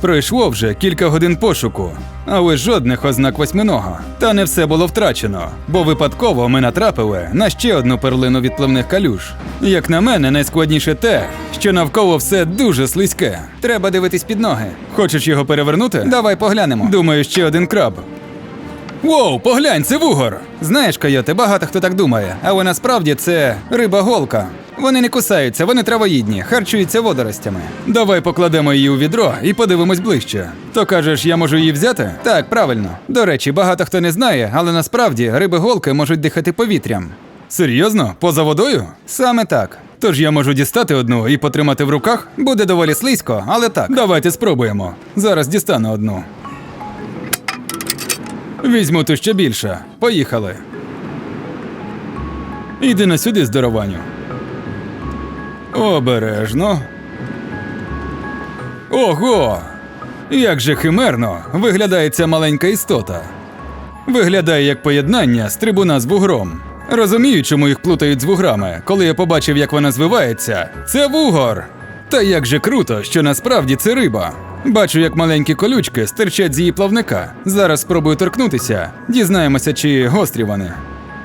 Пройшло вже кілька годин пошуку, але жодних ознак восьминога. Та не все було втрачено, бо випадково ми натрапили на ще одну перлину відпливних калюж. Як на мене, найскладніше те, що навколо все дуже слизьке. Треба дивитись під ноги. Хочеш його перевернути? Давай поглянемо. Думаю, ще один краб. Воу, поглянь, це вугор! Знаєш, койоте, багато хто так думає, але насправді це риба-голка. Вони не кусаються, вони травоїдні, харчуються водоростями. Давай покладемо її у відро і подивимось ближче. То кажеш, я можу її взяти? Так, правильно. До речі, багато хто не знає, але насправді риби-голки можуть дихати повітрям. Серйозно? Поза водою? Саме так. Тож я можу дістати одну і потримати в руках. Буде доволі слизько, але так. Давайте спробуємо. Зараз дістану одну. Візьму ту ще більше. Поїхали. Іди на сюди, здорованю. Обережно. Ого! Як же химерно виглядає ця маленька істота. Виглядає як поєднання стрибуна з вугром. Розумію, чому їх плутають з вуграми. Коли я побачив, як вона звивається, це вугор. Та як же круто, що насправді це риба. Бачу, як маленькі колючки стирчать з її плавника. Зараз спробую торкнутися. Дізнаємося, чи гострі вони.